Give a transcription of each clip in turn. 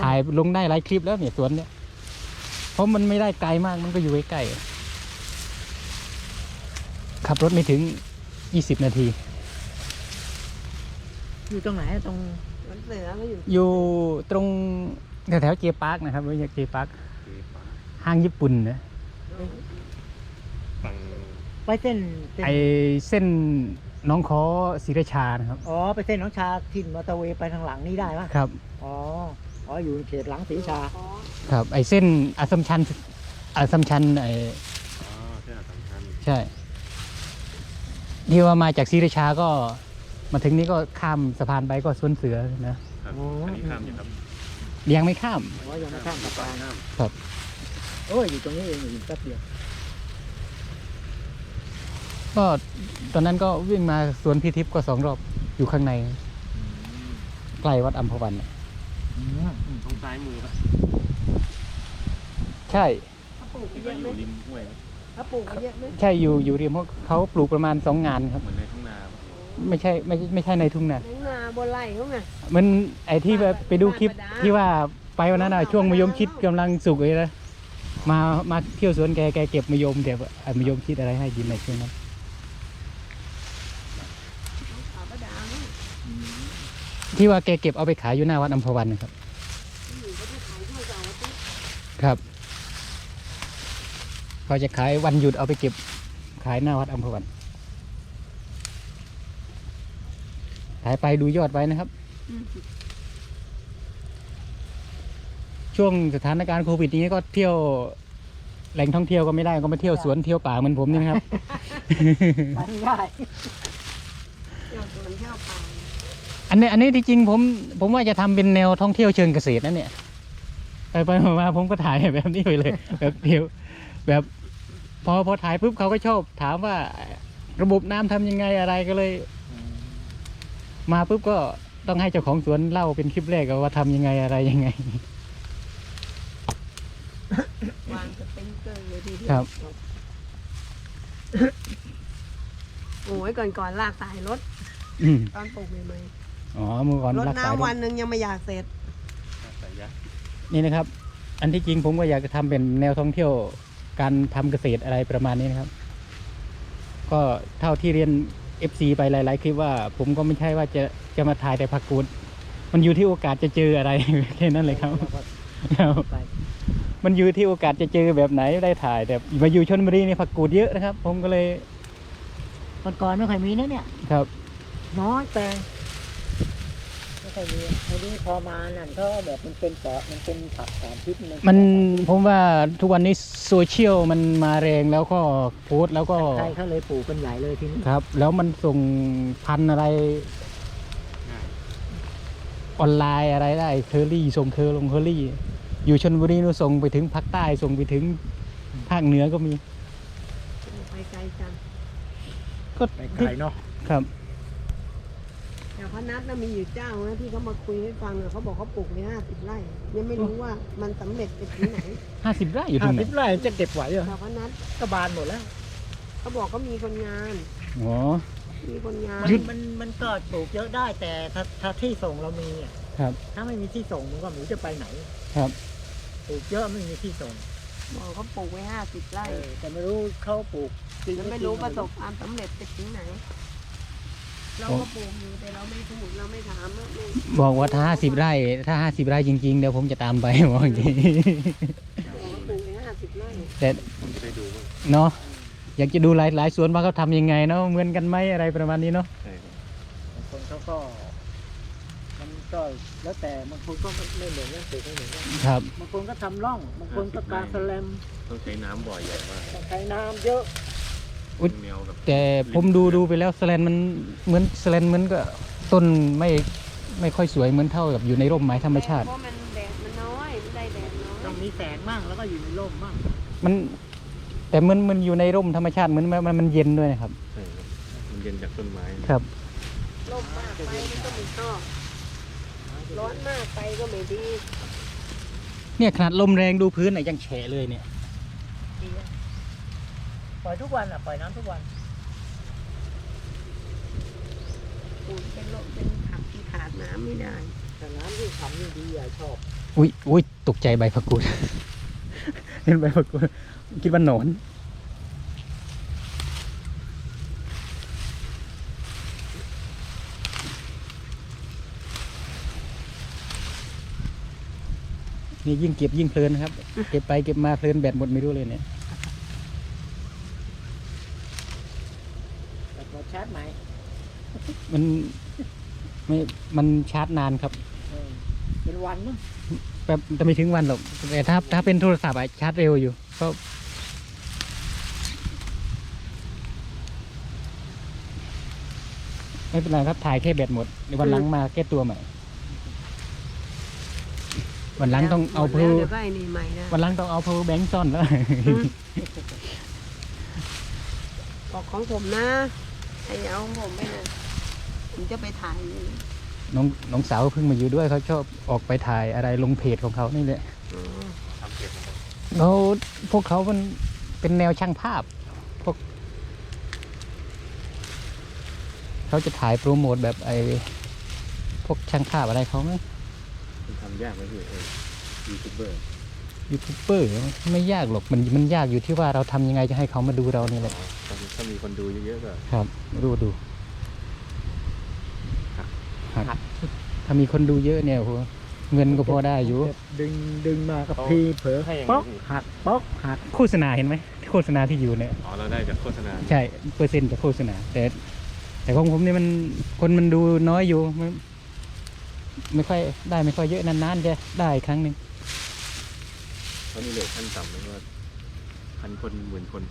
ถ่ายลงได้หลายคลิปแล้วเนี่ยสวนเนี่ยเพราะมันไม่ได้ไกลมากมันก็อยู่ใกล้ๆขับรถไม่ถึงยี่สิบนาที อยู่ตรงไหนอะตรงมันเสือก็อยู่อยู่ตรงแถวๆเจปาร์กนะครับรู้จักเจปาร์กห้างญี่ปุ่นนะฝั่งไปเส้นเส้นไอเส้นหน้องคอศรีราชานะครับ อ๋อ ไปเส้นหน้องชาทินมอเตอร์เวย์ไปทางหลังนี่ได้ปะครับ อ๋อ อ๋ออยู่เขตหลังศรีชาอ๋อครับ ไอเส้นอัสสัมชัญอัสสัมชัญไออ๋อเส้นสำคัญใช่ที่ว่ามาจากศรีราชาก็มาถึงนี้ก็ข้ามสะพานไปก็สวนเสือนะครับอันนี้ข้ามอยู่ครับยังไม่ข้าม อ๋อยังไม่ข้ามสะพานข้ามครับโอ้ยอยู่ตรงนี้เองอยู่แป๊บเดียวก็ตอนนั้นก็วิ่งมาสวนพิทิพย์ก็สองรอบอยู่ข้างใน ใกล้วัดอัมพวันน่ะอืมอืม ตรงซ้ายมือปะใช่ เขาปลูกที่เยว่าอะอไหมยู่ริมห้วยปะเขาปลูกเยอะไหมใช่อยู่อยู่ริมเขาเขาปลูกประมาณสองงานครับ เหมือนในทุ่งนาปะไม่ใช่ไม่ใช่ไม่ใช่ในทุ่งนาในนาบนไร่เขาไง มันไอที่แบบไปดูคลิปบ้านประดาที่ว่าไปวันนั้นอะบ้านช่วงมะยมประดาชิดกำลังสุกเลยนะมามาเที่ยวสวนแกแกเก็บมะยมเดี๋ยวไอ้มะยมชิดอะไรให้กินในช่วงนั้นเขาก็ดังที่ว่าแกเก็บเอาไปขายอยู่หน้าวัดอัมพวันนะครับ อยู่ก็ที่ขายข้าวเสาร์อาทิตย์ ครับเขาจะขายวันหยุดเอาไปเก็บขายหน้าวัดอัมพวันขายไปดูยอดไว้นะครับอืมช่วงสถานการณ์โควิดนี้ก็เที่ยวแหล่งท่องเที่ยวก็ไม่ได้ก็มาเที่ยวสวนเที่ยวป่าเหมือนผมนี่นะครับไปไม่ได้เที่ยวสวนเที่ยวป่าอันนี้อันนี้ที่จริงผม ผมว่าจะทำเป็นแนวท่องเที่ยวเชิงเกษตรนั่นเนี่ย ไปไปมามาผมก็ถ่ายแบบนี้ไปเลย แบบเที่ยวแบบพอพอถ่ายปุ๊บเขาก็ชอบถามว่าระบบน้ำทำยังไงอะไรก็เลย มาปุ๊บก็ต้องให้เจ้าของสวนเล่าเป็นคลิปแรกว่าทำยังไงอะไรยังไงวางสปริงเกอร์เลยทีเดียวครับโอ้ยก่อนก่อนๆลากสายรถอืมตอนปลูกใหม่อ๋อเมื่อก่อนๆรดรักษาน้ำด้ววัยนหนึ่งยังไม่อยากเสร็จสายยักษ์ นี่นะครับ อันที่จริงผมก็อยากจะทำเป็นแนวท่องเที่ยวการทำเกษตรอะไรประมาณนี้นะครับ ก็เท่าที่เรียน FC ไปหลาย ๆ คลิปว่าผมก็ไม่ใช่ว่าจะจะมาถ่ายแต่ผักกูด มันอยู่ที่โอกาสจะเจออะไรแค่นั้นเลยครับครับไปมันอยู่ที่โอกาสจะเจอแบบไหนได้ถ่ายแต่มาอยู่ชนบุรีนี่ผักกูดเยอะนะครับ ผมก็เลยก่อนๆไม่ค่อยมีนะเนี่ย ครับ น้อยแปลง ไม่ค่อยมีอันนี้พอมานั่นก็แบบมันเป็นเกาะมันเป็นผักสารพิษมันผมว่าทุกวันนี้โซเชียลมันมาแรงแล้วก็โพสต์แล้วก็ใครเขาเลยปลูกกันใหญ่เลยทีนี้ครับ แล้วมันส่งพันธุ์อะไรง่ายออนไลน์อะไรได้เคอรี่ส่งเคอลงเคอรี่ อยู่ชนบุรีนู่นส่งไปถึงภาคใต้ส่งไปถึงภาคเหนือก็มีไปไกลจังก็ไปไกลเนาะครับ แต่พนัทน่ะมีอยู่เจ้านะที่เขามาคุยให้ฟังอะเขาบอกเขาปลูกในห้าสิบไร่ ยังไม่รู้ว่ามันสำเร็จไปถึงไหนห้าสิบไร่อยู่ตรห้างไหนสิบไร่จะเก็บไหวเหรอแต่พนัทก็บานหมดแล้ว เขาบอกเขามีคนงาน อ๋อ มีคนงานยึด มันมันก็ปลูกเยอะได้แต่ถ้าถ้าที่ส่งเรามีอะครับ ถ้าไม่มีที่ส่งมันก็ไม่รู้จะไปไหนครับ ปลูกเยอะไม่มีที่ส่งบอกเขาปลูกไว้ห้าสิบไร่เออแต่ไม่รู้เขาปลูกจริงแล้วไม่รู้ประสบความสำเร็จไปถึงไหน เราก็ปลูกอยู่แต่เราไม่พูดเราไม่ถามอะไม่บอกว่าถ้าห้าสิบไร่ ถ้าห้าสิบไร่จริงๆ เดี๋ยวผมจะตามไปบอกอย่างนี้บอกว่าปลูกไว้ห้าสิบไร่แต่ผมเคยดูบ้างเนาะอยากจะดูหลายหลายสวนว่าเขาทำยังไงเนาะเหมือนกันไหมอะไรประมาณนี้เนาะใช่ครับบางคนเขาก็ มันก็แล้วแต่บางคนก็ไม่เหมือนกันปลูกไม่เหมือนกันครับ บางคนก็ทำร่อง บางคนก็กางสแลมต้องใช้น้ำบ่อยใหญ่มาก ต้องใช้น้ำเยอะ อุ๊ยแนวแบบแต่ผมดูดูไปแล้วสแลนมันเหมือนสแลนเหมือนก็ต้นไม่ไม่ค่อยสวยเหมือนเท่ากับอยู่ในร่มไม้ธรรมชาติ เพราะมันแดดมันน้อยมันได้แดดน้อยต้องมีแสงมั่งแล้วก็อยู่ในร่มมั่งมันแต่มันมันอยู่ในร่มธรรมชาติเหมือนมันมันมันเย็นด้วยนะครับ ใช่ครับมันเย็นจากต้นไม้ครับ ลมมากไปมันก็ไม่ชอบร้อนมากไปก็ไม่ดีเนี่ยขนาดลมแรงดูพื้นน่ะยังแฉะเลยเนี่ย ดีอะ ปล่อยทุกวันอะปล่อยน้ำทุกวันปลูกเป็นโรคเป็นผักที่ขาดน้ำไม่ได้ แต่น้ำที่ทำยิ่งดีอะชอบอุ้ยอุ้ยตกใจใบผักกูด เห็นใบผักกูดคิดว่าหนอนนี่ยิ่งเก็บยิ่งเพลินนะครับ เก็บไปเก็บมาเพลินแบตหมดไม่รู้เลยเนี่ย แต่พอ ชาร์จใหม่มันไม่มันชาร์จนานครับ เออเป็นวันมั้งแบบจะไม่ถึงวันหรอกแต่ถ้าถ้าเป็นโทรศัพท์อะชาร์จเร็วอยู่ ก็ ไม่เป็นไรครับถ่ายแค่แบตหมดเดี๋ยววันหลังมาแก้ตัวใหม่ วันหลังต้องเอาหมพูดแล้วเดี๋ยวก็ไอ้นี่ใหม่นะวันหลังต้องเอาพูแบงค์ซ่อนแล้วอืมบอกของผมนะ ให้เอาของผมไปนะผมจะไปถ่ายนี่น้องน้องสาวเพิ่งมาอยู่ด้วยเขาชอบออกไปถ่ายอะไรลงเพจของเขานี่แหละอ๋อทำเก็บของผมเขาพวกเขามันเป็นแนวช่างภาพ พวก เขาจะถ่ายโปรโมทแบบไอ้พวกช่างภาพอะไรเขาไหมมันทำยากไหมพี่เออยูทูบเบอร์ ยูทูบเบอร์ไม่ยากหรอกมันมันยากอยู่ที่ว่าเราทำยังไงจะให้เขามาดูเรานี่แหละ ถ้ามีถ้ามีคนดูเยอะๆก็ครับ ดูดูหักหักถ้ามีคนดูเยอะเนี่ยโหเงินก็พอได้อยู่ ดึงดึงมากับพี่เผลอให้อย่างป๊อกนี้หักป๊อกหักโฆษณาเห็นไหมโฆษณาที่อยู่เนี่ยอ๋อเราได้จากโฆษณาใช่เปอร์เซ็นต์จากโฆษณา แต่ แต่ของผมนี่มันคนมันดูน้อยอยู่ไม่ไม่ค่อยได้ไม่ค่อยเยอะนานๆจะได้ครั้งหนึ่งเขามีเลทขั้นต่ำแล้วก็พันคนหมื่นคน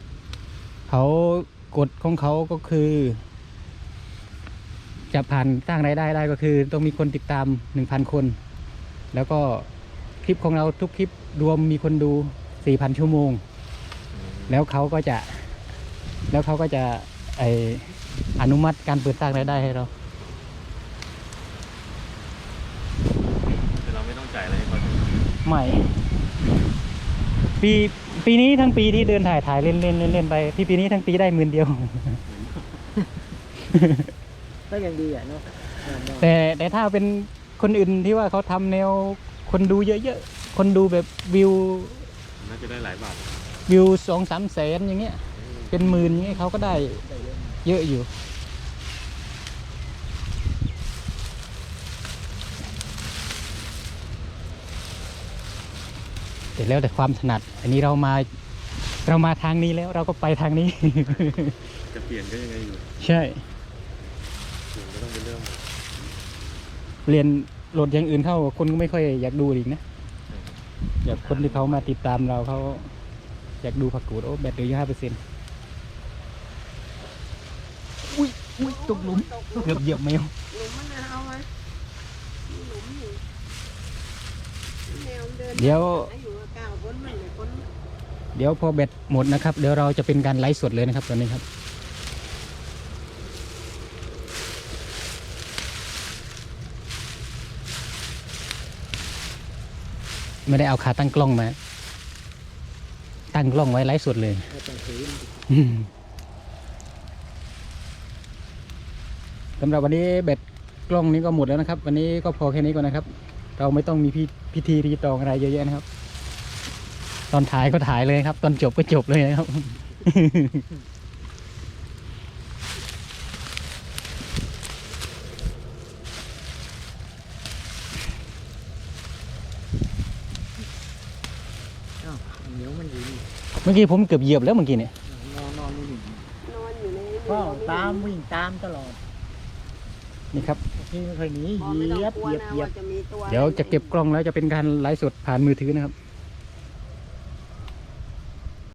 เขา กฎของเขาก็คือ จะผ่านสร้างรายได้ได้ก็คือ ต้องมีคนติดตามหนึ่งพันคน แล้วก็คลิปของเราทุกคลิปรวมมีคนดูสี่พันชั่วโมง แล้วเขาก็จะ แล้วเขาก็จะไออนุมัติการเปิดสร้างรายได้ให้เราแต่เราไม่ต้องจ่ายอะไรให้เขาใหม่ ปีปีนี้ทั้งปีที่เดินถ่ายถ่ายเล่นเล่นเล่นเล่นไปที่ปีนี้ทั้งปีได้หมื่นเดียว ก็ยังดีอะเนาะเออเนาะแต่แต่ถ้าเป็นคนอื่นที่ว่าเขาทำแนวคนดูเยอะๆ คนดูแบบวิว น่าจะได้หลายบาท วิวสองสามแสนอย่างเงี้ย เป็นหมื่นอย่างเงี้ยเขาก็ได้เยอะอยู่ แต่แล้วแต่ความถนัด อันนี้เรามาเรามาทางนี้แล้วเราก็ไปทางนี้ จะเปลี่ยนก็ยังไงอยู่ใช่เปลี่ยนก็ต้องเป็นเรื่องใหม่เรียนโหลดอย่างอื่นเข้าคนก็ไม่ค่อยอยากดูอีกนะอยากคนที่เขามาติดตามเราเขาอยากดูผักกูดโอ้แบตเหลืออยู่ห้าเปอร์เซ็นต์อุ้ยอุ้ยตกหลุมเกือบเหยียบแมวหลุมมะนาวไหมมีหลุมอยู่แนว เดี๋ยวอยู่กับก้าวคนมันเดี๋ยวพอแบตหมดนะครับ เดี๋ยวเราจะเป็นการไลฟ์สดเลยนะครับตอนนี้ครับ ไม่ได้เอาขาตั้งกล้องมา ตั้งกล้องไว้ไลฟ์สดเลยสำหรับวันนี้แบตกล้องนี้ก็หมดแล้วนะครับ วันนี้ก็พอแค่นี้ก่อนนะครับ เราไม่ต้องมีพิพิธีรีตองอะไรเยอะแยะนะครับ ตอนถ่ายก็ถ่ายเลยครับ ตอนจบก็จบเลยนะครับ อ้าวเหนียวมันอยู่นี่เมื่อกี้ผมเกือบเหยียบแล้วเมื่อกี้เนี่ยนอนนอนนี่นอนอยู่ในก็ตามวิ่งตามตลอด นี่ครับ ที่ไม่เคยหนีพอเหไม่ต้องยียบกลัวเหยียบนะเหยียบว่าจะมีตัวเดี๋ยวจะเก็บกล้องแล้วจะเป็นการไลฟ์สดผ่านมือถือนะครับ